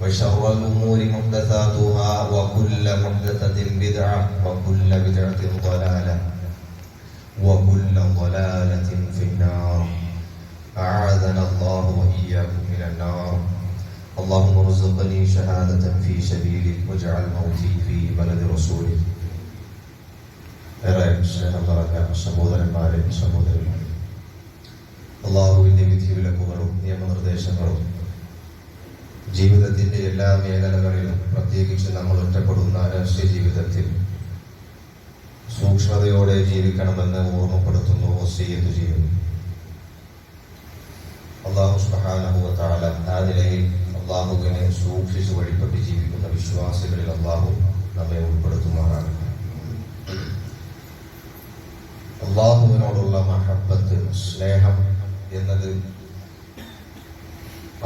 وشر الأمور محدثاتها وكل محدثة بدعة وكل بدعة ضلالة وكل ضلالة في النار أعاذنا الله وإياكم من النار اللهم ارزقني شهادة في سبيلك واجعل موتي في بلد رسولك ഏറെ സ്നേഹം നിറഞ്ഞ സഹോദരന്മാരെ സഹോദരന്മാരെ അള്ളാഹുവിന്റെ വിധിവിലക്കുകളും നിയമനിർദ്ദേശങ്ങളും ജീവിതത്തിന്റെ എല്ലാ മേഖലകളിലും പ്രത്യേകിച്ച് നമ്മൾ ഒറ്റപ്പെടുന്ന രാഷ്ട്രീയ ജീവിതത്തിൽ സൂക്ഷ്മതയോടെ ജീവിക്കണമെന്ന് ഓർമ്മപ്പെടുത്തുന്നു വസീയത്ത് ചെയ്യുന്നു അള്ളാഹു സുബാനുഭവത്താല ആ നിലയിൽ അള്ളാഹുവിനെ സൂക്ഷിച്ചു വഴിപ്പെട്ട് ജീവിക്കുന്ന വിശ്വാസികളിൽ അള്ളാഹു നമ്മെ ഉൾപ്പെടുത്തുമാറാണ്. അള്ളാഹുവിനോടുള്ള മഹബത്ത് സ്നേഹം എന്നത്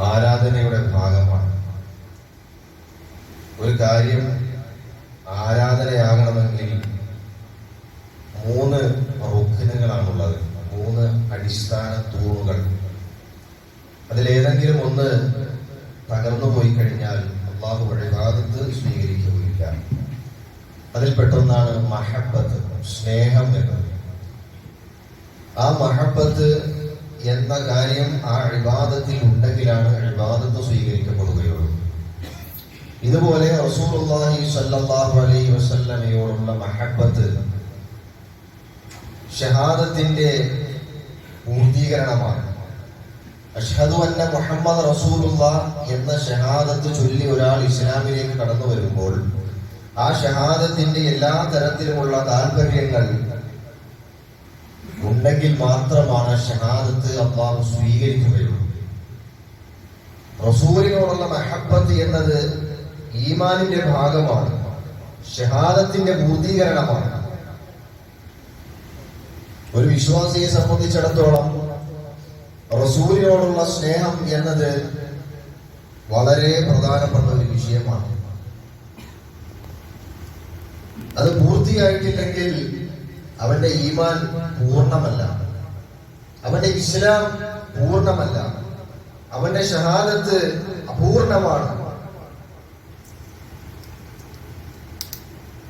ആരാധനയുടെ ഭാഗമാണ്. ഒരു കാര്യം ആരാധനയാകണമെങ്കിൽ മൂന്ന് റുക്കിനുകളാണുള്ളത് മൂന്ന് അടിസ്ഥാന തൂണുകൾ. അതിലേതെങ്കിലും ഒന്ന് തകർന്നു പോയി കഴിഞ്ഞാൽ അള്ളാഹു വഴിഭാഗത്ത് സ്വീകരിക്കുകയില്ല. അതിൽപ്പെട്ടൊന്നാണ് മഹബത്ത് സ്നേഹം എന്നത്. ആ മഹബത്ത് എന്ന കാര്യം ആ അഴിബാദത്തിൽ ഉണ്ടെങ്കിലാണ് അഴിബാദത്ത് സ്വീകരിക്കപ്പെടുകയുള്ളൂ. ഇതുപോലെ റസൂലുള്ളാഹി അലൈഹി വസല്ലമയോടുള്ള മഹബത്ത് ഷഹാദത്തിന്റെ പൂർത്തീകരണമാണ്. അഷ്ഹദു അന്ന മുഹമ്മദ് റസൂലുള്ള എന്ന ഷഹാദത്ത് ചൊല്ലി ഒരാൾ ഇസ്ലാമിലേക്ക് കടന്നു വരുമ്പോൾ ആ ഷഹാദത്തിന്റെ എല്ലാ തരത്തിലുമുള്ള താല്പര്യങ്ങൾ ഉണ്ടെങ്കിൽ മാത്രമാണ് ഷഹാദത്ത് അള്ളാഹു സ്വീകരിക്കുകയുള്ളൂ. റസൂലിനോടുള്ള മഹബത്ത് എന്നത് ഈമാനിന്റെ ഭാഗമാണ് ഷഹാദത്തിന്റെ പൂർത്തീകരണമാണ്. ഒരു വിശ്വാസിയെ സംബന്ധിച്ചിടത്തോളം റസൂലിനോടുള്ള സ്നേഹം എന്നത് വളരെ പ്രധാനപ്പെട്ട ഒരു വിഷയമാണ്. അത് പൂർത്തിയായിട്ടില്ലെങ്കിൽ അവന്റെ ഈമാൻ പൂർണമല്ല. അവന്റെ ഇസ്ലാം പൂർണമല്ല. അവന്റെ ഷഹാദത്ത് അപൂർണമാണ്.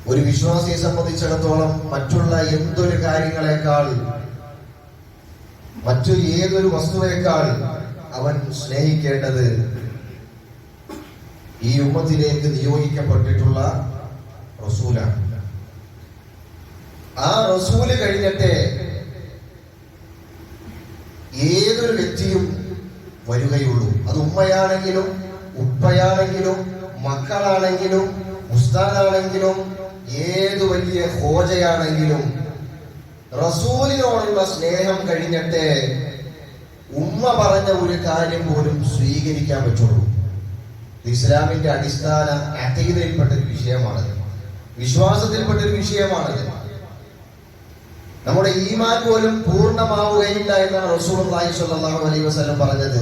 ഒരു വിശ്വാസിയെ സംബന്ധിച്ചിടത്തോളം മറ്റുള്ള എന്തൊരു കാര്യങ്ങളെക്കാൾ മറ്റു ഏതൊരു വസ്തുവേക്കാൾ അവൻ സ്നേഹിക്കേണ്ടത് ഈ ഉമ്മത്തിലേക്ക് നിയോഗിക്കപ്പെട്ടിട്ടുള്ള റസൂലാണ്. ആ റസൂൽ കഴിഞ്ഞിട്ട് ഏതൊരു വ്യക്തിയും വരികയുള്ളൂ. അത് ഉമ്മയാണെങ്കിലും ഉപ്പയാണെങ്കിലും മക്കളാണെങ്കിലും ഉസ്താദാണെങ്കിലും ഏത് വലിയ ഹോജയാണെങ്കിലും റസൂലിനോടുള്ള സ്നേഹം കഴിഞ്ഞിട്ട് ഉമ്മ പറഞ്ഞ ഒരു കാര്യം പോലും സ്വീകരിക്കാൻ പറ്റുള്ളൂ. ഇസ്ലാമിന്റെ അടിസ്ഥാന അതീതയിൽപ്പെട്ട ഒരു വിഷയമാണത്. വിശ്വാസത്തിൽപ്പെട്ട ഒരു മാണത് നമ്മുടെ ഈമാൻ പോലും പൂർണമാവുകയില്ല എന്നാണ് റസൂൽ സല്ലല്ലാഹു അലൈഹി വസല്ലം പറഞ്ഞത്.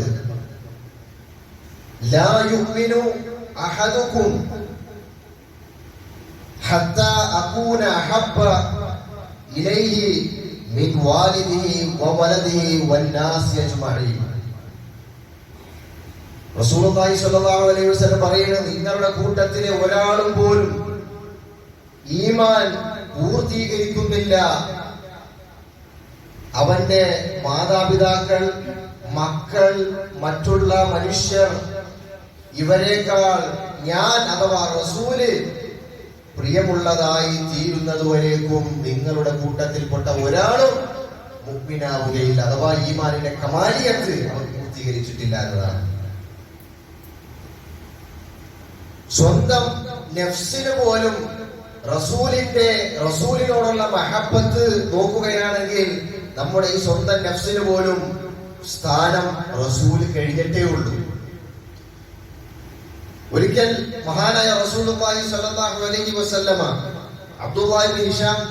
ലാ യുഅ്മിനു അഹദുക്കും ഹത്ത അകൂന അഹബ്ബ ഇലൈഹി മിൻ വാലിദിഹി വവലദിഹി വന്നാസ് അജ്മഈൻ. റസൂൽ സ്വല്ലല്ലാഹു അലൈഹി വസല്ലം പറയുന്നു നിങ്ങളുടെ കൂട്ടത്തിലെ ഒരാളും പോലും ഈമാൻ പൂർത്തീകരിക്കുന്നില്ല. അവന്റെ മാതാപിതാക്കൾ മക്കൾ മറ്റുള്ള മനുഷ്യർ ഇവരെക്കാൾ ഞാൻ അഥവാ റസൂൽ പ്രിയമുള്ളതായി തീരുന്നതുവരേക്കും നിങ്ങളുടെ കൂട്ടത്തിൽപ്പെട്ട ഒരാളും മുഗ്മിനാവുകയില്ല. അഥവാ ഈമാനിന്റെ കമാലിയത്ത് അവർ പൂർത്തീകരിച്ചിട്ടില്ല എന്നതാണ്. സ്വന്തം നെഫ്സിന് പോലും റസൂലിന്റെ റസൂലിനോടുള്ള മഹബത്ത് നോക്കുകയാണെങ്കിൽ നമ്മുടെ ഈ സ്വന്തം നഫ്സിന് പോലും സ്ഥാനം റസൂൽ കഴിഞ്ഞിട്ടേ ഉള്ളൂ. ഒരിക്കൽ മഹാനായ സ്വല്ലല്ലാഹു അലൈഹി വസല്ലമ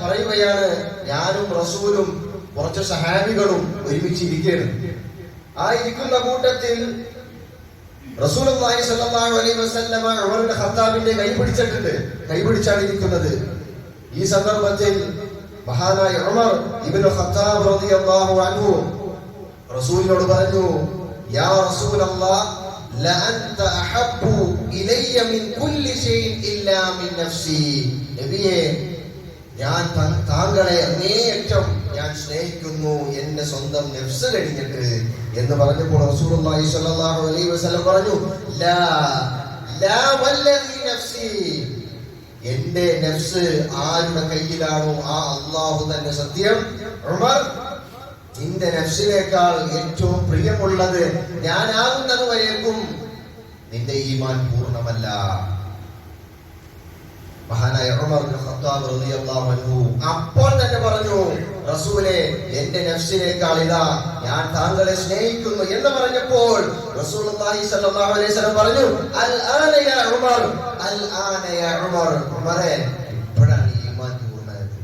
പറയുകയാണ് ഞാനും റസൂലും കുറച്ച് സഹാബികളും ഒരുമിച്ച് ഇരിക്കുകയാണ് ആ ഇരിക്കുന്ന കൂട്ടത്തിൽ സ്വല്ലല്ലാഹു അലൈഹി വസല്ലമ ഉമറുൽ ഖത്താബിന്റെ കൈ പിടിച്ചിട്ടുണ്ട് കൈ പിടിച്ചാണ് ഇരിക്കുന്നത്. ഈ സന്ദർഭത്തിൽ മഹാനായ ഉമർ ഇബ്നു ഖത്താബ് റളിയല്ലാഹു അൻഹു റസൂലിനോട് പറഞ്ഞു യാ റസൂലല്ലാഹ് ലഅൻത അഹബ്ബു ഇലയ്യ മിൻ കുല്ലി ഷൈഇൻ ഇല്ലാ മിൻ നഫ്സി. നബിയേ ഞാൻ താങ്കളെ അങ്ങേയറ്റം ഞാൻ സ്നേഹിക്കുന്നു എന്റെ സ്വന്തം നെഫ്സ് കഴിഞ്ഞിട്ട് എന്ന് പറഞ്ഞപ്പോൾ റസൂലുള്ളാഹി സ്വല്ലല്ലാഹു അലൈഹി വസല്ലം പറഞ്ഞു ലാ ലാ വല്ലദി നഫ്സി. എന്റെ നെഫ്സ് ആരുടെ കയ്യിലാണോ? ആ അള്ളാഹു തന്നെ. സത്യം? ഉമർ നിന്റെ നെഫ്സിനേക്കാൾ ഏറ്റവും പ്രിയമുള്ളത് ഞാനാകുന്നത് വരേക്കും നിന്റെ ഈമാൻ പൂർണമല്ല. മഹാനായ അപ്പോൾ തന്നെ പറഞ്ഞു റസൂലെ എന്റെ നഫ്സിനേക്കാൾ ഇതാ ഞാൻ താങ്കളെ സ്നേഹിക്കുന്നു എന്ന് പറഞ്ഞപ്പോൾ വസല്ലം പറഞ്ഞു അൽ ആന യാ ഉമർ അൽ ആന യാ ഉമർ ഉമറെ ഇപ്പോഴാണ് ഈമാൻ പൂർണമായത്.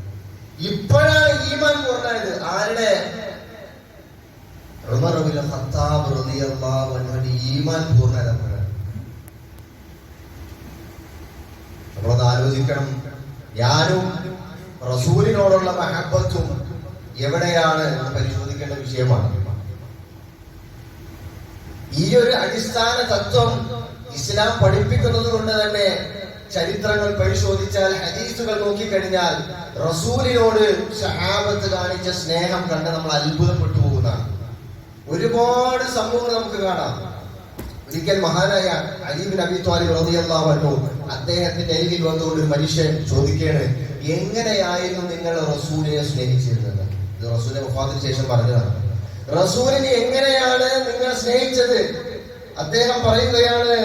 ഇപ്പോഴാണ് ഈമാൻ പൂർണമായത്. ആരുടെ? ഉമർ ഈമാൻ പൂർണമായത് നമ്മളൊന്ന് ആലോചിക്കണം. ഞാനും റസൂലിനോടുള്ള മഹബത്തും എവിടെയാണ് എന്ന് പരിശോധിക്കേണ്ട വിഷയമാണ്. ഈ ഒരു അടിസ്ഥാന തത്വം ഇസ്ലാം പഠിപ്പിക്കുന്നത് കൊണ്ട് തന്നെ ചരിത്രങ്ങൾ പരിശോധിച്ചാൽ ഹദീസുകൾ നോക്കിക്കഴിഞ്ഞാൽ റസൂലിനോട് ഷഹാബത്ത് കാണിച്ച സ്നേഹം കണ്ട് നമ്മൾ അത്ഭുതപ്പെട്ടു പോകുന്നതാണ്. ഒരുപാട് സംഭവങ്ങൾ നമുക്ക് കാണാം. ഒരിക്കൽ മഹാനായ അലീബിൻ അബി ത്വാലിബ് റളിയല്ലാഹു അദ്ദേഹത്തിന്റെ അരികിൽ വന്നുകൊണ്ട് ഒരു മനുഷ്യൻ ചോദിക്കുകയാണ് എങ്ങനെയായിരുന്നു നിങ്ങൾ റസൂലിനെ സ്നേഹിച്ചിരുന്നത്? ഇത് റസൂലിന്റെ വഫാത്തിന് ശേഷം പറഞ്ഞതാണ്. റസൂലിനെ എങ്ങനെയാണ് നിങ്ങൾ സ്നേഹിച്ചത്? അദ്ദേഹം പറയുകയാണ്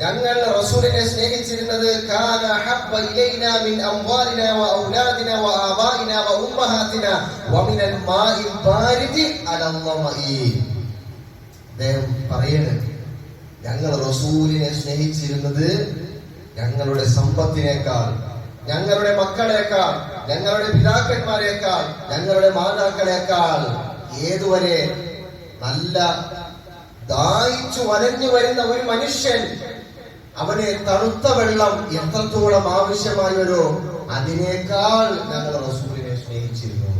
ഞങ്ങൾ റസൂലിനെ സ്നേഹിച്ചിരുന്നത് അദ്ദേഹം പറയുന്നത് ഞങ്ങൾ റസൂലിനെ സ്നേഹിച്ചിരുന്നത് ഞങ്ങളുടെ സമ്പത്തിനേക്കാൾ ഞങ്ങളുടെ മക്കളേക്കാൾ ഞങ്ങളുടെ പിതാക്കന്മാരെക്കാൾ ഞങ്ങളുടെ മാതാക്കളേക്കാൾ ഏതുവരെ നല്ല ദാഹിച്ചു വലഞ്ഞു വരുന്ന ഒരു മനുഷ്യൻ അവനെ തണുത്ത വെള്ളം എത്രത്തോളം ആവശ്യമായവരോ അതിനേക്കാൾ ഞങ്ങൾ റസൂലിനെ സ്നേഹിച്ചിരുന്നു.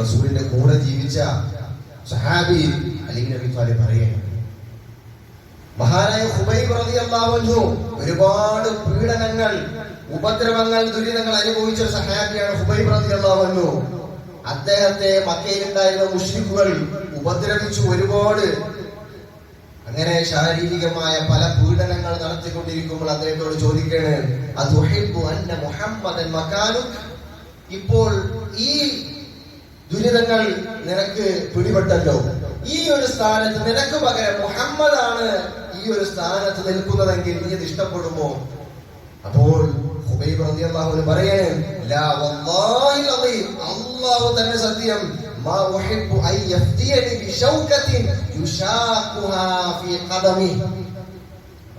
റസൂലിന്റെ കൂടെ ജീവിച്ച സഹാബി അലി നബി പറയുന്നു മഹാനായ ഹുബൈബ് അൻഹു ഒരുപാട് പീഡനങ്ങൾ ഉപദ്രവങ്ങൾ ദുരിതങ്ങൾ അനുഭവിച്ച ഒരു സഹാബിയാണ് ഹുബൈബ് അൻഹു. അദ്ദേഹത്തെ മക്കയിലുണ്ടായിരുന്ന മുഷ്രിഖുകൾ ഉപദ്രവിച്ചു ഒരുപാട്. അങ്ങനെ ശാരീരികമായ പല പീഡനങ്ങൾ നടത്തിക്കൊണ്ടിരിക്കുമ്പോൾ അദ്ദേഹത്തോട് ചോദിക്കാണ് ഇപ്പോൾ ഈ ദുരിതങ്ങൾ നിനക്ക് പിടിപെട്ടല്ലോ. ഈ ഒരു സ്ഥാനത്ത് നിനക്ക് പകരം മുഹമ്മദാണ് ഈ ഒരു സ്ഥാനത്ത് നിൽക്കുന്നതെങ്കിൽ നീ അത് ഇഷ്ടപ്പെടുമോ? അപ്പോൾ ഹുബൈബ് റളിയല്ലാഹു പറയാണ് ലാ വല്ലാഹി അലീം അല്ലാഹു തന്നെ സത്യം മാ ഉഹിബ്ബു അൻ യഫ്തിയനി ബിശൗകത്തിൻ യുശാഖുഹാ ഫീ ഖദമി.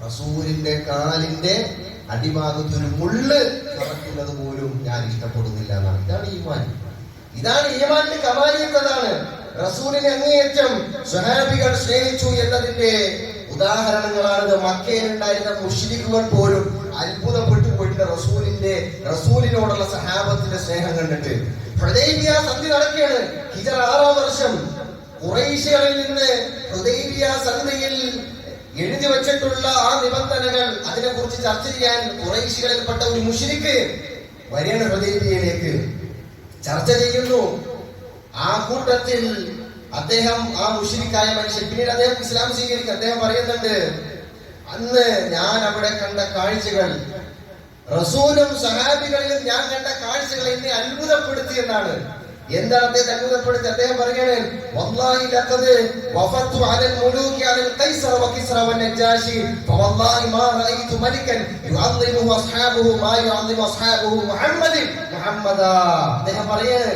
റസൂലിന്റെ കാലിന്റെ അടിഭാഗത്ത് ഒരു മുള്ള് കറക്കുന്നത് പോലും ഞാൻ ഇഷ്ടപ്പെടുന്നില്ല എന്നാണ്. ഇതാണ് ഈമാൻ. ഇതാണ് ഈമാന്റെ കമാലിയത്തതാണ് റസൂലിനെ അങ്ങേയറ്റം സ്വഹാബികൾ സ്നേഹിച്ചു എന്നതിന്റെ ഉദാഹരണങ്ങളാണിത്. മക്കയിലുണ്ടായിരുന്ന മുഷ്രിഖുകൾ പോലും അത്ഭുതപ്പെട്ടു പോയിട്ട് റസൂലിന്റെ റസൂലിനോടുള്ള സഹാബത്തിന്റെ സ്നേഹം കണ്ടിട്ട്. ഹൃദയ സന്ധി നടക്കുകയാണ്. ഹിജർ ആറാം വർഷം. കുറേശ്യകളിൽ നിന്ന് ഹൃദയ സന്ധിയിൽ എഴുതി വച്ചിട്ടുള്ള ആ നിബന്ധനകൾ അതിനെ കുറിച്ച് ചർച്ച ചെയ്യാൻ കുറേശ്യകളിൽപ്പെട്ട ഒരു മുഷിരിക്ക് വരികയാണ് ഹുദൈബിയയിലേക്ക്. ചർച്ച ചെയ്യുന്നു. ആ കൂട്ടത്തിൽ അദ്ദേഹം ആ മുഷിരിക്കായ മനുഷ്യൻ. പിന്നീട് അദ്ദേഹം ഇസ്ലാം സ്വീകരിക്കുക അദ്ദേഹം പറയുന്നുണ്ട് അന്ന് ഞാൻ അവിടെ കണ്ട കാഴ്ചകൾ റസൂലും സഹാബികളിലും ഞാൻ കണ്ട കാഴ്ചകൾ എന്നെ അത്ഭുതപ്പെടുത്തി എന്നാണ്. എന്താണ് അദ്ദേഹത്തെ അത്ഭുതപ്പെടുത്തി? അദ്ദേഹം പറയാണ് വല്ലാഹി അലൽ മുലൂകി ഫവല്ലാഹി മാ അസ്ഹാബഹു മാ അസ്ഹാബഹു മുഹമ്മദ. അദ്ദേഹം പറയാണ്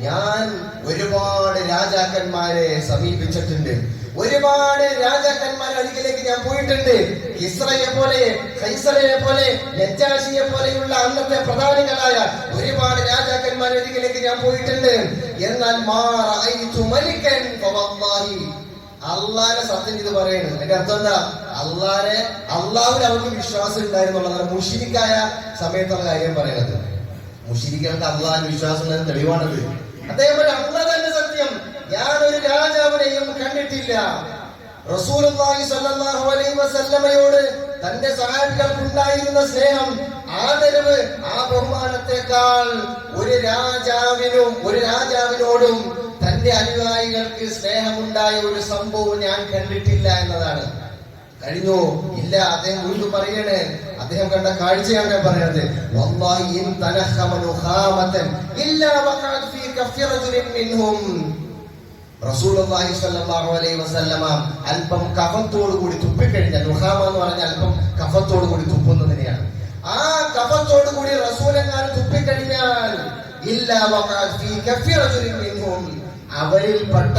ഞാൻ ഒരുപാട് രാജാക്കന്മാരെ സമീപിച്ചിട്ടുണ്ട്. ഒരുപാട് രാജാക്കന്മാരെ അടുക്കിലേക്ക് ഞാൻ പോയിട്ടുണ്ട്. ഇസ്രയെ പോലെ ഹൈസറയെ പോലെ നെജാഷിയെ പോലെയുള്ള അന്നത്തെ പ്രധാനികളായ ഒരുപാട് രാജാക്കന്മാരെ അടുക്കിലേക്ക് ഞാൻ പോയിട്ടുണ്ട്. എന്നാൽ അള്ളാനെ സത്യം ഇത് പറയുന്നു എന്റെ അർത്ഥം എന്താ? അള്ളാരെ അള്ളാഹുൽ അവർക്ക് വിശ്വാസം ഉണ്ടായിരുന്നുള്ളതാണ്. മുഷിരിക്കായ സമയത്തുള്ള കാര്യം പറയുന്നത്. മുഷിരിക്കൾക്ക് അള്ളാഹിന് വിശ്വാസം തെളിവാണത്. അദ്ദേഹം പറയും, അള്ളാഹ് തന്നെ സത്യം. ഞാൻ ഒരു രാജാവിനെയും കണ്ടിട്ടില്ല. റസൂലുള്ളാഹി സ്വല്ലല്ലാഹു അലൈഹി വസല്ലമയോട് തന്റെ സഹാബികൾക്കുണ്ടായിരുന്ന സ്നേഹം ആദരവ് ആ ബഹുമാനത്തെക്കാൾ ഒരു രാജാവിനും ഒരു രാജാവിനോടും തന്റെ അനുയായികൾക്ക് സ്നേഹമുണ്ടായ ഒരു സംഭവം ഞാൻ കണ്ടിട്ടില്ല എന്നതാണ്. കഴിഞ്ഞു. ഇല്ല അദ്ദേഹം വീണ്ടും പറയണേ. അദ്ദേഹം കണ്ട കാഴ്ചയാണ് ഞാൻ വസല്ലമ അല്പം കഫത്തോട് കൂടി തുപ്പിക്കഴിഞ്ഞാൽ നുഹാമ എന്ന് പറഞ്ഞാൽ അല്പം കഫത്തോട് കൂടി തുപ്പുന്നതിനെയാണ്. ആ കഫത്തോട് കൂടി റസൂലെങ്ങാനും തുപ്പിക്കഴിഞ്ഞാൽ ഇല്ലാ അവരിൽപ്പെട്ട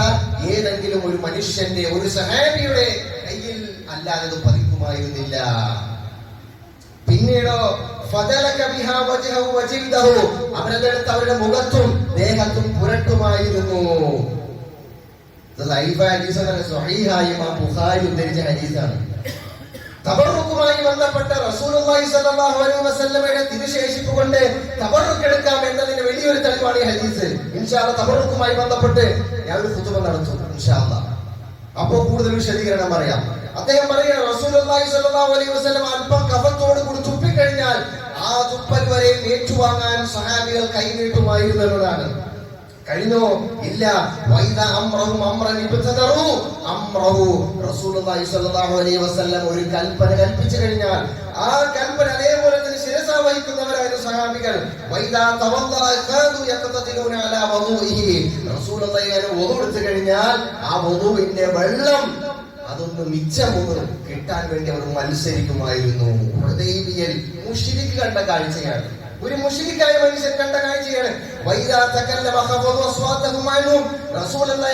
ഏതെങ്കിലും ഒരു മനുഷ്യന്റെ ഒരു സഹാബിയുടെ അല്ലാതെ പതിക്കുമായിരുന്നില്ല. പിന്നീടോ വജിൽദഹു. അവരുടെ മുഖത്തും ദേഹത്തും പുരട്ടുമായിരുന്നു. ഉദ്ധരിച്ച റസൂലുള്ളാഹി സ്വല്ലല്ലാഹു അലൈഹി വസല്ലമയുടെ തിരുശേഷിപ്പ് കൊണ്ട് എന്നതിന് വലിയൊരു തെളിവാണ് ഈ ഹദീസ്. ഇൻഷാല്ല ബന്ധപ്പെട്ട് ഞാൻ ഒരു കുത്തുമ നടത്തും ഇൻഷാല്ല അപ്പോ കൂടുതൽ വിശദീകരണം പറയാം. അദ്ദേഹം പറയുക സ്വല്ലല്ലാഹു അലൈഹി വസല്ലം അല്പം കഫത്തോട് കൂടി തുപ്പിക്കഴിഞ്ഞാൽ ആ തുപ്പൽ വരെ ഏറ്റുവാങ്ങാൻ സഹാബികൾ കൈനീട്ടുമായിരുന്നു എന്നതാണ്. കഴിഞ്ഞോ? ഇല്ല. ഒരു കൽപ്പന കൽപ്പിച്ചു കഴിഞ്ഞാൽ ആ കൽപ്പന അതേപോലെ തന്നെ ശിരസ വഹിക്കുന്നവരായിരുന്നു സഹാബികൾ. ഒതുകൊടുത്തു കഴിഞ്ഞാൽ ആ വധുവിന്റെ വെള്ളം അതൊന്ന് മിച്ചമൊന്ന് കിട്ടാൻ വേണ്ടി അവർ മത്സരിക്കുമായിരുന്നു. ഹൃദയ കണ്ട കാഴ്ചയാണ്. ഒരു മുഷിരിക്കായ മനുഷ്യൻ കണ്ട കാഴ്ചയാണ്.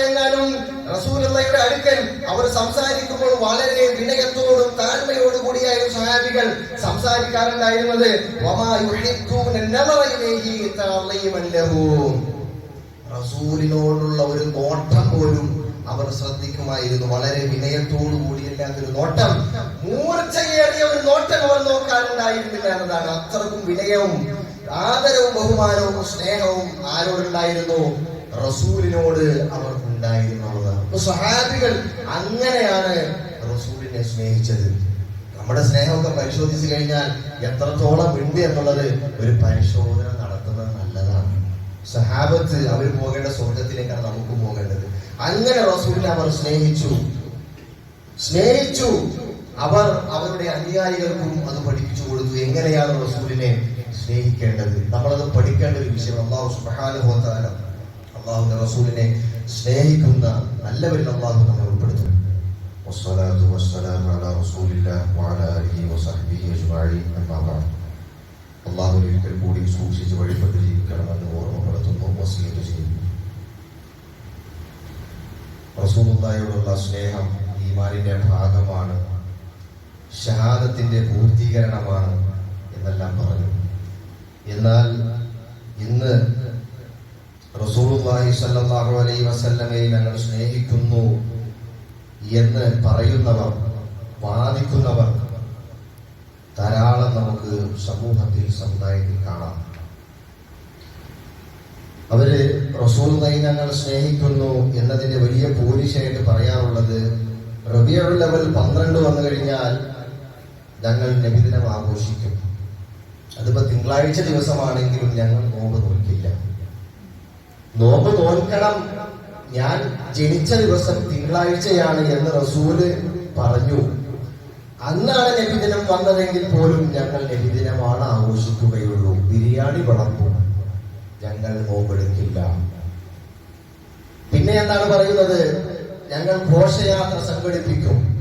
എങ്ങാനും റസൂലുള്ളാഹിയുടെ അടുക്കൽ അവർ സംസാരിക്കുമ്പോൾ വളരെ വിനയത്തോടും താഴ്മയോടും കൂടിയായിരുന്നു സഹാബികൾ സംസാരിക്കാറുണ്ടായിരുന്നത്. റസൂലിനോടുള്ള ഒരു നോട്ടം പോലും അവർ ശ്രദ്ധിക്കുമായിരുന്നു. വളരെ വിനയത്തോടു കൂടിയല്ലാത്തൊരു നോട്ടം. മൂർച്ചയേറിയ ഒരു നോട്ടം അവർ നോക്കാനുണ്ടായിരുന്നില്ല എന്നതാണ്. അത്രക്കും വിനയവും ആദരവും ബഹുമാനവും സ്നേഹവും ആരോടുണ്ടായിരുന്നു റസൂലിനോട് അവർക്കുണ്ടായിരുന്നുള്ളത് സഹാബികൾ അങ്ങനെയാണ് റസൂലിനെ സ്നേഹിച്ചത്. നമ്മുടെ സ്നേഹമൊക്കെ പരിശോധിച്ചു കഴിഞ്ഞാൽ എത്രത്തോളം ഉണ്ട് എന്നുള്ളത് ഒരു പരിശോധന നടത്തുന്നത് നല്ലതാണ്. സഹാബത്ത് അവർ പോകേണ്ട സ്വർഗത്തിലേക്കാണ് നമുക്ക് പോകേണ്ടത്. അങ്ങനെ റസൂലിനെ അവർ സ്നേഹിച്ചു സ്നേഹിച്ചു അവർ അവരുടെ അനുയായികൾക്കും അത് പഠിപ്പിച്ചു കൊടുത്തു എങ്ങനെയാണ് റസൂലിനെ സ്നേഹിക്കേണ്ടത് നമ്മളത് പഠിക്കേണ്ട ഒരു വിഷയം അള്ളാഹു സുബാനുഭവത്താല അള്ളാഹുന്റെ റസൂലിനെ സ്നേഹിക്കുന്ന നല്ലവരിൽ അള്ളാഹു നമ്മെ ഉൾപ്പെടുത്തും والصلاة والسلام على رسول الله وعلى آله وصحبه أجمعين أما بعد അള്ളാഹു ഒരിക്കൽ കൂടി സൂക്ഷിച്ച് വഴിപ്പെട്ട് ജീവിക്കണമെന്ന് ഓർമ്മപ്പെടുത്തുന്നു വസീയത്ത് ചെയ്യുന്നു റസൂലുള്ളാഹിയോടുള്ള സ്നേഹം ഈമാനിന്റെ ഭാഗമാണ്. ഷഹാദത്തിന്റെ പൂർത്തീകരണമാണ് എന്നെല്ലാം പറഞ്ഞു. എന്നാൽ ഇന്ന് റസൂലുള്ളാഹി സല്ലല്ലാഹു അലൈഹി വസല്ലമയെ ഞങ്ങൾ സ്നേഹിക്കുന്നു എന്ന് പറയുന്നവർ വാദിക്കുന്നവർ ധാരാളം നമുക്ക് സമൂഹത്തിൽ സമുദായത്തിൽ കാണാം. അവർ റസൂൽ ഞങ്ങൾ സ്നേഹിക്കുന്നു എന്നതിന്റെ വലിയ പോലീശായിട്ട് പറയാറുള്ളത് റബിയുൽ ലെവൽ പന്ത്രണ്ട് വന്നു കഴിഞ്ഞാൽ ഞങ്ങൾ നബിദിനം ആഘോഷിക്കും. അതിപ്പോ തിങ്കളാഴ്ച ദിവസമാണെങ്കിലും ഞങ്ങൾ നോമ്പ് നോക്കില്ല നോമ്പ് നോക്കണം ഞാൻ ജനിച്ച ദിവസം തിങ്കളാഴ്ചയാണ് എന്ന് റസൂൽ പറഞ്ഞു. അന്നാണ് നബിദിനം വന്നതെങ്കിൽ പോലും ഞങ്ങൾ നബിദിനമാണ് ആഘോഷിക്കുകയുള്ളൂ. ബിരിയാണി വിളമ്പും. ഞങ്ങൾ നോമ്പെടുക്കില്ല പിന്നെ എന്താണ് പറയുന്നത്? ഞങ്ങൾ ഘോഷയാത്ര സംഘടിപ്പിക്കും.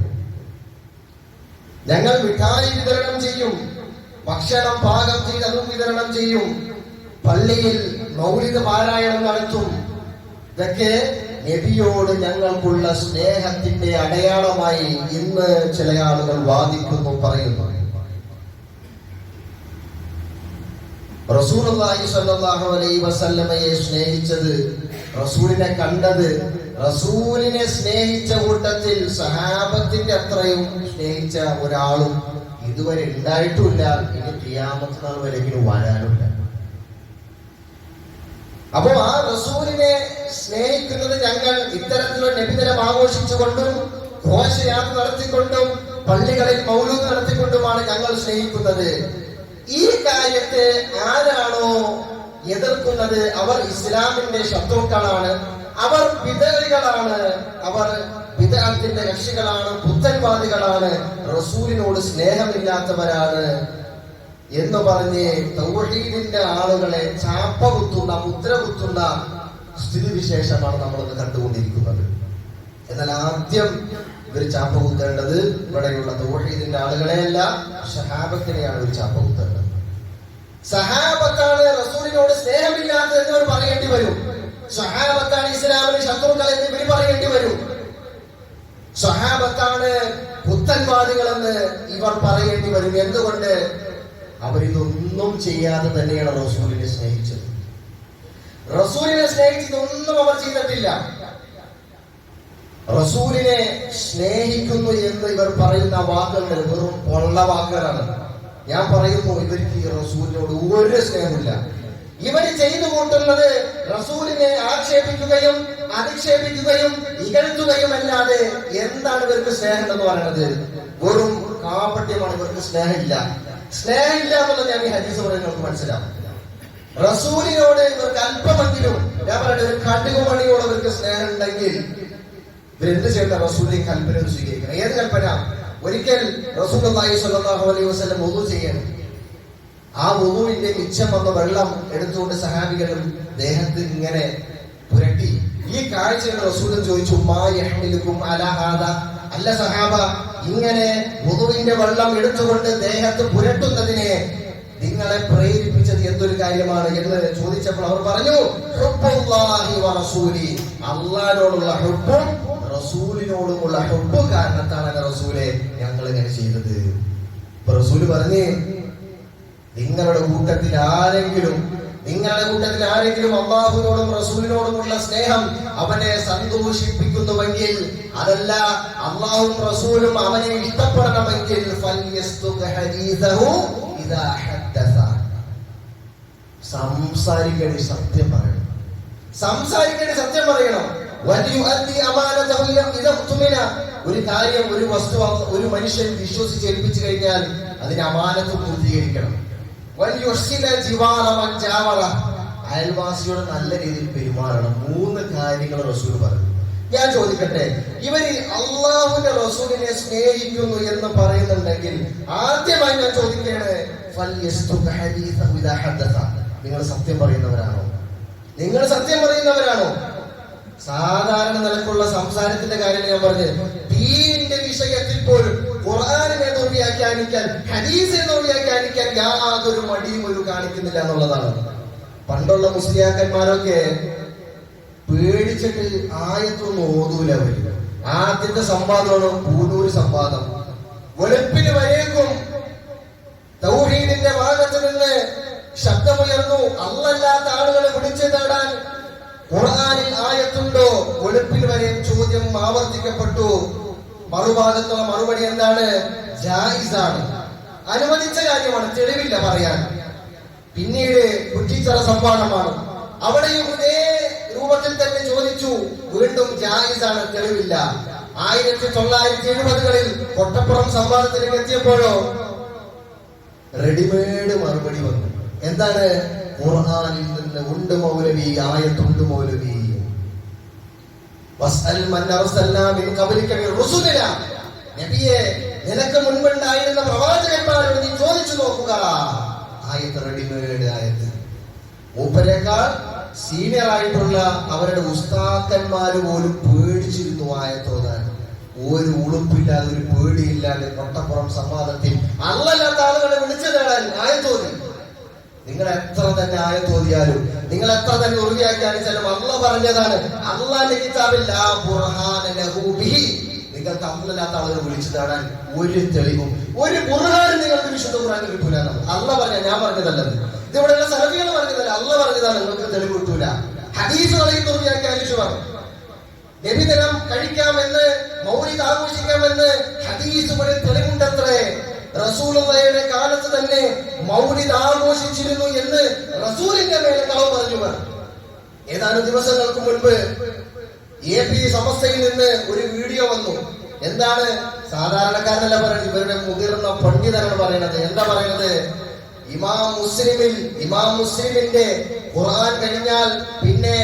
ഞങ്ങൾ മിഠായി വിതരണം ചെയ്യും. ഭക്ഷണം പാകം ചെയ്ത് അതും വിതരണം ചെയ്യും. പള്ളിയിൽ മൗലിക പാരായണം നടത്തും. ഇതൊക്കെ നബിയോട് ഞങ്ങൾക്കുള്ള സ്നേഹത്തിന്റെ അടയാളമായി ഇന്ന് ചില ആളുകൾ വാദിക്കുന്നു പറയുന്നു. റസൂലുള്ളാഹി സ്വല്ലല്ലാഹു അലൈഹി വസല്ലമയെ സ്നേഹിച്ചത് റസൂലിനെ കണ്ടത് റസൂലിനെ സ്നേഹിച്ച കൂട്ടത്തിൽ സഹാബത്തിന്റെ അത്രയും സ്നേഹിച്ച ഒരാളും ഇതുവരെ ഉണ്ടായിട്ടില്ല. ഇനി ഖിയാമത്ത് നാൾ വരെങ്കിലും വരാനുമില്ല അപ്പോ ആ റസൂലിനെ സ്നേഹിക്കുന്നത് ഞങ്ങൾ ഇത്തരത്തിലുള്ള നബിദിനം ആഘോഷിച്ചുകൊണ്ടും ഘോഷയാത്ര നടത്തിക്കൊണ്ടും പള്ളികളിൽ മൗലൂദ് നടത്തിക്കൊണ്ടുമാണ് ഞങ്ങൾ സ്നേഹിക്കുന്നത്. ഈ കാര്യത്തെ ആരാണോ എതിർക്കുന്നത്? അവർ ഇസ്ലാമിന്റെ ശത്രുക്കളാണ്. അവർ വിതകളികളാണ് അവർ വിതത്തിന്റെ കക്ഷികളാണ് പുത്തൻവാദികളാണ്. റസൂലിനോട് സ്നേഹമില്ലാത്തവരാണ് എന്ന് പറഞ്ഞ് തൗഹീദിന്റെ ആളുകളെ ചാപ്പ കുത്തുന്ന മുദ്ര കുത്തുന്ന സ്ഥിതിവിശേഷമാണ് നമ്മളിന്ന് കണ്ടുകൊണ്ടിരിക്കുന്നത്. എന്നാൽ ആദ്യം ഇവർ ചാപ്പ കുത്തേണ്ടത് ഇവിടെയുള്ള തൗഹീദിന്റെ ആളുകളെയല്ല ഷഹാബത്തിനെയാണ് ഒരു ചാപ്പ കുത്തേണ്ടത്. സഹാബത്താണ് റസൂലിനോട് സ്നേഹമില്ലാത്തത് എന്നിവർ പറയേണ്ടി വരും. സഹാബത്താണ് ഇസ്ലാമിന് ശത്രുക്കൾ എന്ന് ഇവർ പറയേണ്ടി വരും. സഹാബത്താണ് പുത്തൻവാദികളെന്ന് ഇവർ പറയേണ്ടി വരും. എന്തുകൊണ്ട്? അവരിതൊന്നും ചെയ്യാതെ തന്നെയാണ് റസൂലിനെ സ്നേഹിച്ചത്. റസൂലിനെ സ്നേഹിച്ചതൊന്നും അവർ ചെയ്തിട്ടില്ല. റസൂലിനെ സ്നേഹിക്കുന്നു എന്ന് ഇവർ പറയുന്ന വാക്കുകൾ വെറും പൊള്ള വാക്കുകളാണ്. ഞാൻ പറയുന്നു ഇവർക്ക് ഈ റസൂലിനോട് ഒരു സ്നേഹമില്ല ഇവർ ചെയ്തു കൂട്ടുന്നത് റസൂലിനെ ആക്ഷേപിക്കുകയും അധിക്ഷേപിക്കുകയും ഇകഴ്ത്തുകയും അല്ലാതെ എന്താണ് ഇവർക്ക് സ്നേഹം എന്ന് പറയുന്നത്? വെറും കാപട്യമാണ് ഇവർക്ക് സ്നേഹമില്ല. സ്നേഹമില്ല എന്നുള്ളത് ഞാൻ ഈ ഹദീസ് പറയുന്നത് നമുക്ക് മനസ്സിലാവും. റസൂലിനോട് ഇവർക്ക് അല്പമെങ്കിലും ഞാൻ പറയുന്നത് ഒരു ഇവർക്ക് സ്നേഹം ഉണ്ടെങ്കിൽ ഇവരെന്ത് ചെയ്യേണ്ട റസൂലിനെ കൽപ്പന സ്വീകരിക്കണം. ഏത് കൽപ്പന? ഒരിക്കൽ റസൂൽ സ്വല്ലല്ലാഹു അലൈഹി വസ്ലം ഒതു ചെയ്യണം. ആ ഒതുവിന്റെ മിച്ചം വന്ന വെള്ളം എടുത്തുകൊണ്ട് സഹാബികളും ദേഹത്ത് ഇങ്ങനെ പുരട്ടി. ഈ കാഴ്ചയുടെ റസൂലും ചോദിച്ചു മാ അലഹാദ അലാ ഹാദാ? അല്ല സഹാബ ഇങ്ങനെ ഒതുവിന്റെ വെള്ളം എടുത്തുകൊണ്ട് ദേഹത്ത് പുരട്ടുന്നതിനെ നിങ്ങളെ പ്രേരിപ്പിച്ചത് എന്തൊരു കാര്യമാണ് എന്ന് ചോദിച്ചപ്പോൾ അവർ പറഞ്ഞു അള്ളാനോടുള്ള ഹുബും റസൂലിനോടുമുള്ള ഹെബ് കാരണത്താണ് റസൂലെ ഞങ്ങൾ ഇങ്ങനെ ചെയ്തത് റസൂൽ പറഞ്ഞേ നിങ്ങളുടെ കൂട്ടത്തിൽ ആരെങ്കിലും നിങ്ങളുടെ കൂട്ടത്തിൽ ആരെങ്കിലും അള്ളാഹുവിനോടും റസൂലിനോടുമുള്ള സ്നേഹം അവനെ സന്തോഷിപ്പിക്കുന്നുവെങ്കിൽ അതല്ല അള്ളാഹും റസൂലും അവനെ ഇഷ്ടപ്പെടണമെങ്കിൽ. സംസാരിക്കണി സത്യം പറയണം. സംസാരിക്കണി സത്യം പറയണം. ഒരു കാര്യം ഒരു വസ്തു ഒരു മനുഷ്യൻ വിശ്വസിച്ച് ഏൽപ്പിച്ചു കഴിഞ്ഞാൽ അതിന് അമാനത്ത് പൂർത്തീകരിക്കണം. അയൽവാസിയോട് നല്ല രീതിയിൽ പെരുമാറണം. മൂന്ന് കാര്യങ്ങൾ റസൂൽ പറഞ്ഞു. ഞാൻ ചോദിക്കട്ടെ ഇവരിൽ അള്ളാഹുവിന്റെ റസൂലിനെ സ്നേഹിക്കുന്നു എന്ന് പറയുന്നുണ്ടെങ്കിൽ ആദ്യമായി ഞാൻ ചോദിക്കുകയാണ്. നിങ്ങൾ സത്യം പറയുന്നവരാണോ? നിങ്ങൾ സത്യം പറയുന്നവരാണോ? സാധാരണ നിലക്കുള്ള സംസാരത്തിന്റെ കാര്യം ഞാൻ പറഞ്ഞത് ദീനിന്റെ വിഷയത്തിൽ പോലും ഖുർആാനിനെ വ്യാഖ്യാനിക്കാൻ ഹദീസിനെ വ്യാഖ്യാനിക്കാൻ യാതൊരു മടിയും ഒരു കാണിക്കുന്നില്ല എന്നുള്ളതാണ്. പണ്ടുള്ള മുസ്ലിയാക്കന്മാരൊക്കെ പേടിച്ചിട്ട് ആയത്തൊന്നും ഓതൂല അവർ. ആദ്യത്തെ സംവാദമാണ് പൂനൂര് സംവാദം. വെളുപ്പിന് വരേക്കും തൗഹീദിന്റെ ഭാഗത്ത് നിന്ന് ശബ്ദമുയർന്നു അല്ലല്ലാത്ത നേടാൻ ഖുർആനിൽ ആയത്തുണ്ടോ? വെളുപ്പിൽ വരെ ചോദ്യം ആവർത്തിക്കപ്പെട്ടു. മറുഭാഗത്തുള്ള മറുപടി എന്താണ്? ജായിസാണ്. അനുവദിച്ച കാര്യമാണ് തെളിവില്ല പറയാൻ. പിന്നീട് കുറ്റിച്ചറ സംവാദമാണ്. അവിടെയും ഇതേ രൂപത്തിൽ തന്നെ ചോദിച്ചു. വീണ്ടും ജായിസാണ് തെളിവില്ല. ആയിരത്തി തൊള്ളായിരത്തി എഴുപതുകളിൽ കൊട്ടപ്പുറം സംവാദത്തിലേക്ക് എത്തിയപ്പോഴോ? റെഡിമെയ്ഡ് മറുപടി വന്നു. എന്താണ്? ഖുർആനിൽ നിന്ന് ഉണ്ട് മൗലവി ആയത്തുണ്ട് മൗലവി. നബിയെ നിനക്ക് മുൻപുണ്ടായിരുന്ന പ്രവാചകന്മാരോട് നീ ചോദിച്ചു നോക്കുക. ആയത്ത് റെഡിമേഡ് ആയത്ത്. മൂപ്പരേക്കാൾ സീനിയർ ആയിട്ടുള്ള അവരുടെ ഉസ്താക്കന്മാർ പോലും പേടിച്ചിരുന്നു ആയത്തോതാൻ ഒരു ഉളുപ്പില്ലാതെ ഒരു പേടിയില്ലാതെ കൊട്ടപ്പുറം സംവാദത്തിൽ അല്ലല്ലാത്ത ആളുകളെ വിളിച്ചു നേടാൻ ആയത്തോതി നിങ്ങൾ എത്ര തന്നെ ആയത്തോതിയാലും നിങ്ങൾ എത്ര തന്നെ ഉറുതിയാക്കിയാലും അല്ല പറഞ്ഞതാണ്. അള്ളാന്റെ കിതാബിൽ. നിങ്ങൾക്ക് ആളുകളെ വിളിച്ചു നേടാൻ ഒരു തെളിവും ഒരു ബുർഹാനും നിങ്ങൾക്ക് വിശുദ്ധ ഖുർആനിൽ കിട്ടൂല. അല്ല പറഞ്ഞ ഞാൻ പറഞ്ഞതല്ലത്. ഇതിവിടെയുള്ള സലഫികൾ പറഞ്ഞതല്ല അല്ല പറഞ്ഞതാണ് നിങ്ങൾക്ക് തെളിവ് കിട്ടൂല. ഹദീസ് കളയും തുറവിയാക്കി അലിച്ചു പറഞ്ഞു നബിദിനം കഴിക്കാമെന്ന് മൗലിക ആഘോഷിക്കാമെന്ന് ഹദീസുകളിൽ തെളിവുണ്ടത്രേ. റസൂലുള്ളയുടെ കാലത്ത് തന്നെ മൗലിദ് ആഘോഷിച്ചിരുന്നു എന്ന് റസൂലിന്റെ മേലെ കളവ് പറഞ്ഞവർ ഏതാനും ദിവസങ്ങൾക്ക് മുൻപ് എ പി സമസ്തയിൽ നിന്ന് ഒരു വീഡിയോ വന്നു. എന്താണ്? സാധാരണക്കാരനല്ല പറയുന്നത് ഇവരുടെ മുതിർന്ന പണ്ഡിതനാണ് പറയുന്നത് എന്താ പറയുന്നത് ഇമാം മുസ്ലിമിൽ ഇമാം മുസ്ലിമിന്റെ ഖുർആൻ കഴിഞ്ഞാൽ പിന്നെ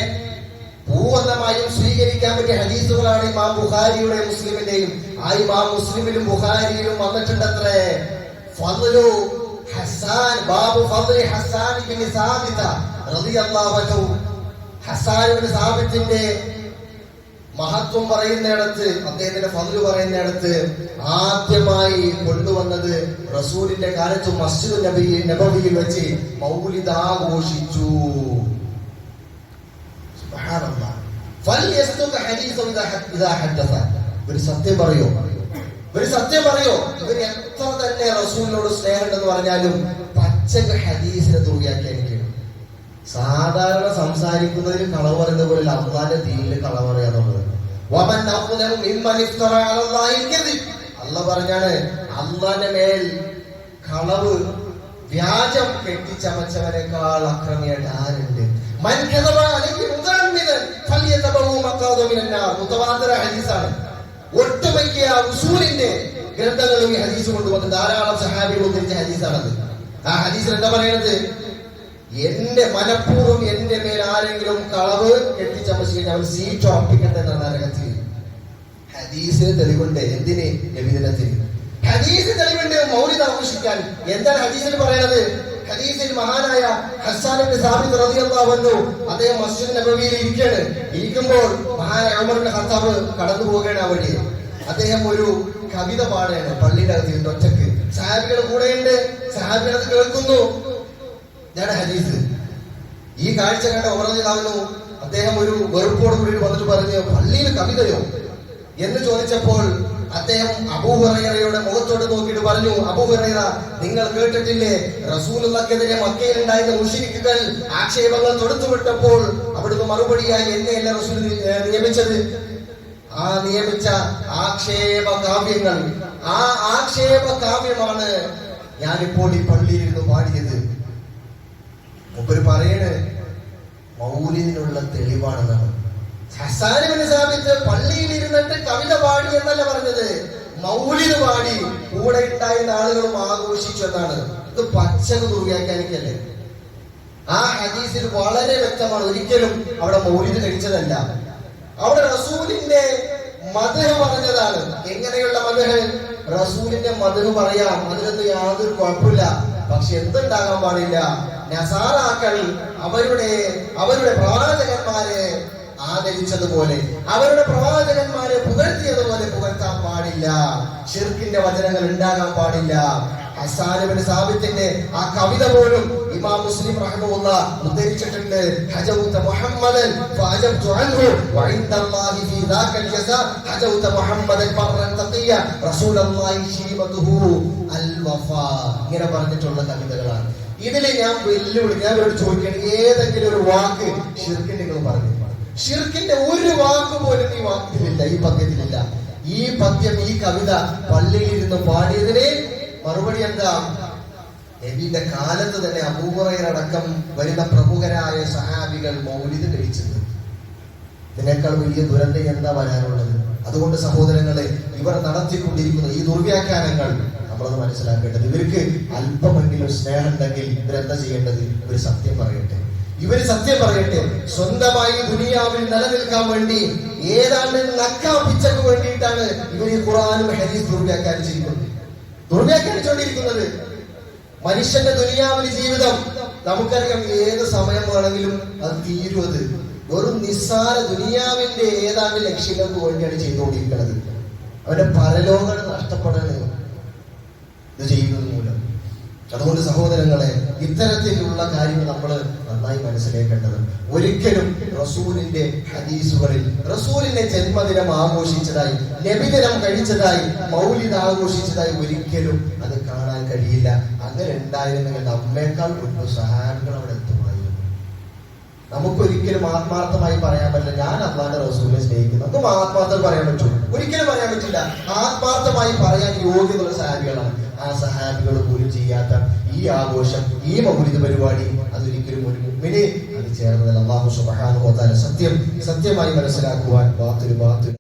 പൂർണമായും സ്വീകരിക്കാൻ പറ്റിയ ഹദീസുകളാണ് ഇമാം ബുഹാരിയുടെ മുസ്ലിമിന്റെയും. ആ ഇമാം മുസ്ലിമിലും ബുഹാരിയിലും വന്നിട്ടുണ്ടത്രേ. ഫضലു ഹസാൻ ബാബു ഫضലി ഹസാൻ ഇബ്നു സാബിത റളിയല്ലാഹു അൻഹു. സാബിത്തിന്റെ മഹത്വം പറയുന്നിടത്ത് അദ്ദേഹത്തിന്റെ ഫതിൽ പറയുന്നിടത്ത് ആദ്യമായി കൊണ്ടുവന്നത് റസൂലിന്റെ കാലത്ത് മസ്ജിദ് നബി നബിയിൽ വെച്ച് മൗലിദാഘോഷിച്ചു. ഒരു സത്യം പറയോ? ഒരു സത്യം പറയോ? ഇവർ എത്ര തന്നെ റസൂലിനോട് സ്നേഹമുണ്ടെന്ന് പറഞ്ഞാലും പച്ചക്ക് ഹദീസിനെ തുറയാക്കിയായിരിക്കും സാധാരണ സംസാരിക്കുന്നതിൽ കളവ് പറയുന്ന പോലെ അള്ളാന്റെ ദീനിൽ കളവ് പറയാന്നുള്ളത് അല്ല പറഞ്ഞാണ് അള്ളാന്റെ മേൽ കളവ് വ്യാജം കെട്ടിച്ചമച്ചവനേക്കാൾ അക്രമിയായിട്ട് ആരുണ്ട്? മൻ കദബ അലൈഹി മുതഅമ്മിദൻ ഫൽയതബഉ മഖാദു മിനന്നാർ മുതവാത്തിര ഹദീസാണ്. ഒട്ടുമിക്ക ഉസൂലിന്റെ ഗ്രന്ഥങ്ങളും ഈ ഹദീസ് കൊണ്ടുവന്ന് ധാരാളം സഹാബികൾ ഉദ്ധരിച്ച ഹദീസാണത്. ആ ഹദീസിൽ എന്താ പറയുന്നത്? എന്റെ മനഃപൂർവം എന്റെ മേൽ ആരെങ്കിലും കളവ് കെട്ടിച്ചമച്ചിട്ട് അവൻ സീറ്റ് ഉറപ്പിക്കട്ടെ നരകത്തിൽ ഹദീസിന് തെളിവുണ്ട്. എന്തിന്? നബിദിനത്തിന്. ഹദീസ് തെളിവുണ്ട്. മൗലിത ആഘോഷിക്കാൻ. എന്താണ് ഹദീസിൽ പറയുന്നത്? ഹദീസിൽ മഹാനായ ഹസ്സാനിന്റെ സാബിത് റളിയല്ലാഹു അൻഹു അദ്ദേഹം മസ്ജിദ് നബവിയിൽ ഇരിക്കുകയാണ്. ഇരിക്കുമ്പോൾ മഹാനായ ഉമറിന്റെ ഖത്താബ് കടന്നു പോവുകയാണ് അവിടെ അദ്ദേഹം ഒരു കവിത പാടുകയാണ് പള്ളിയുടെ അകത്ത് ഒറ്റയ്ക്ക്. സഹാബികൾ കൂടെയുണ്ട്. സഹാബികൾ കേൾക്കുന്നു. ഞാൻ ഹദീസ്. ഈ കാഴ്ച കണ്ട ഉമറിലാവുന്നു അദ്ദേഹം ഒരു വെറുപ്പോട് കൂടി വന്നിട്ട് പറഞ്ഞു പള്ളിയിൽ കവിതയോ? എന്ന് ചോദിച്ചപ്പോൾ അദ്ദേഹം അബൂഹറയുടെ മുഖത്തോട്ട് നോക്കിയിട്ട് പറഞ്ഞു അബൂഹറ നിങ്ങൾ കേട്ടിട്ടില്ലേ? റസൂലുള്ളക്കെതിരെ മക്കയിൽ ഉണ്ടായിരുന്ന മുഷിരിക്കുകൾ ആക്ഷേപങ്ങൾ തൊടുത്തുവിട്ടപ്പോൾ അവിടുന്ന് മറുപടിയായി എന്നെയല്ല റസൂൽ നിയമിച്ചത്? ആ നിയമിച്ച ആക്ഷേപ കാവ്യങ്ങൾ ആ ആക്ഷേപ കാവ്യമാണ് ഞാനിപ്പോൾ ഈ പള്ളിയിൽ ഇരുന്ന് പാടിയത്. മൂപ്പര് പറയണേ മൗലിനുള്ള തെളിവാണെന്നാണ് ഹസാനുവിന് സാബിത്ത് പള്ളിയിൽ ഇരുന്നിട്ട് കവിത പാടി എന്നല്ല പറഞ്ഞത്. മൗലിദ് പാടി. കൂടെ ഉണ്ടായിരുന്ന ആളുകളും ആഘോഷിച്ചു എന്നാണ്. ഇത് പച്ചക്ക് ദുർവ്യാഖ്യാനിക്കല്ലേ? ആ ഹദീസിൽ വളരെ വ്യക്തമാണ്. ഒരിക്കലും അവിടെ മൗലിദ് കഴിച്ചതല്ല അവിടെ റസൂലിന്റെ മധു പറഞ്ഞതാണ്. എങ്ങനെയുള്ള മധു റസൂലിന്റെ മധു പറയാം. അതിനൊന്നും യാതൊരു കുഴപ്പമില്ല. പക്ഷെ എന്തുണ്ടാകാൻ പാടില്ല? നസാറാക്കൾ അവരുടെ അവരുടെ പ്രവാചകന്മാരെ ആദരിച്ചതുപോലെ അവരുടെ പ്രവാചകന്മാരെ പുകഴ്ത്തിയതുപോലെ പുകഴ്ത്താൻ പാടില്ല. ഷിർക്കിന്റെ വചനങ്ങൾ ഉണ്ടാകാൻ പാടില്ല. ഹസാനുബിന് സാബിത്തിന്റെ ആ കവിത പോലും ഇമാം മുസ്ലിം റഹ്മുള്ള ഉദ്ധരിച്ചിട്ടുണ്ട്. ഹജൗത മുഹമ്മദൻ ഫഅജബ്തു അൻഹു വഇൻദല്ലാഹി ഫീ ദാക്കൽ ജസാ. ഹജൗത ഫർറൻ തഖിയ റസൂലുള്ളാഹി ശീമതുഹു അൽ വഫാ ഇങ്ങനെ പറഞ്ഞിട്ടുള്ള കവിതകളാണ്. ഇതിൽ ഞാൻ വെല്ലുവിളി ഞാൻ ഇവരോട് ഏതെങ്കിലും ഒരു വാക്ക് ഷിർക്കിന്റെ നിങ്ങൾ പറഞ്ഞു. ഷിർക്കിന്റെ ഒരു വാക്ക് പോലും ഈ വാക്യത്തിലില്ല ഈ പദ്യത്തിലില്ല. ഈ പദ്യം ഈ കവിത പള്ളിയിൽ ഇരുന്ന് പാടിയതിന് മറുപടി എന്താ? നബിന്റെ കാലത്ത് തന്നെ അബൂഹുറൈറടക്കം വരുന്ന പ്രമുഖരായ സഹാബികൾ മൗലിത് കഴിച്ചത് ഇതിനേക്കാൾ വലിയ ദുരന്തം എന്താ വരാനുള്ളത്? അതുകൊണ്ട് സഹോദരങ്ങളെ ഇവർ നടത്തിക്കൊണ്ടിരിക്കുന്ന ഈ ദുർവ്യാഖ്യാനങ്ങൾ നമ്മളത് മനസ്സിലാക്കേണ്ടത്. ഇവർക്ക് അല്പമെങ്കിലും സ്നേഹം ഉണ്ടെങ്കിൽ ഇവരെന്താ ചെയ്യേണ്ടത്? ഇവർ സത്യം പറയട്ടെ. ഇവർ സത്യം പറയട്ടെ സ്വന്തമായി ദുനിയാവിൽ നിലനിൽക്കാൻ വേണ്ടി ഏതാണ്ട് നക്കാ പിച്ചക്ക് വേണ്ടിയിട്ടാണ് ഇവർ ഈ ഖുറാനും ഹദീസ് ദുർവ്യാഖ്യാനിച്ചിരിക്കുന്നത് ദുർവ്യാഖ്യാനിച്ചുകൊണ്ടിരിക്കുന്നത് മനുഷ്യന്റെ ദുനിയാവിലെ ജീവിതം നമുക്കറിയാം ഏത് സമയം വേണമെങ്കിലും അത് തീരുവത് വെറും നിസ്സാര ദുനിയാവിന്റെ ഏതാണ്ട് ലക്ഷ്യങ്ങൾക്ക് വേണ്ടിയാണ് ചെയ്തുകൊണ്ടിരിക്കുന്നത്. അവന്റെ പരലോകം നഷ്ടപ്പെടുന്നത് ഇത് ചെയ്യുന്നത് മൂലം. അതുകൊണ്ട് സഹോദരങ്ങളെ ഇത്തരത്തിലുള്ള കാര്യങ്ങൾ നമ്മൾ നന്നായി മനസ്സിലാക്കേണ്ടത് ഒരിക്കലും റസൂലിന്റെ ഹദീസുകളിൽ റസൂലിന്റെ ജന്മദിനം ആഘോഷിച്ചതായി നബിദിനം കഴിച്ചതായി മൗലിദ് ആഘോഷിച്ചതായി ഒരിക്കലും അത് കാണാൻ കഴിയില്ല. അങ്ങനെ ഉണ്ടായിരുന്നെങ്കിൽ നമ്മേക്കാൾ ഒരു സഹാബികൾ അവിടെ എത്തുമായിരുന്നു. നമുക്കൊരിക്കലും ആത്മാർത്ഥമായി പറയാൻ പറ്റില്ല ഞാൻ അള്ളാന്റെ റസൂലിനെ സ്നേഹിക്കുന്നു. നമുക്ക് ആത്മാർത്ഥം പറയാൻ പറ്റും ഒരിക്കലും പറയാൻ പറ്റില്ല. ആത്മാർത്ഥമായി പറയാൻ യോഗ്യതയുള്ള സഹാബികളാണ്. ആ സഹാബികൾ പോലും ചെയ്യാത്ത ഈ ആഘോഷം ഈ മൗലിക പരിപാടി അതൊരിക്കലും ഒരു മുമ്പിനെ അത് ചേർന്നതല്ല. അള്ളാഹു വ സത്യം സത്യമായി മനസ്സിലാക്കുവാൻ ബാത്തൊരു ബാത്തിൽ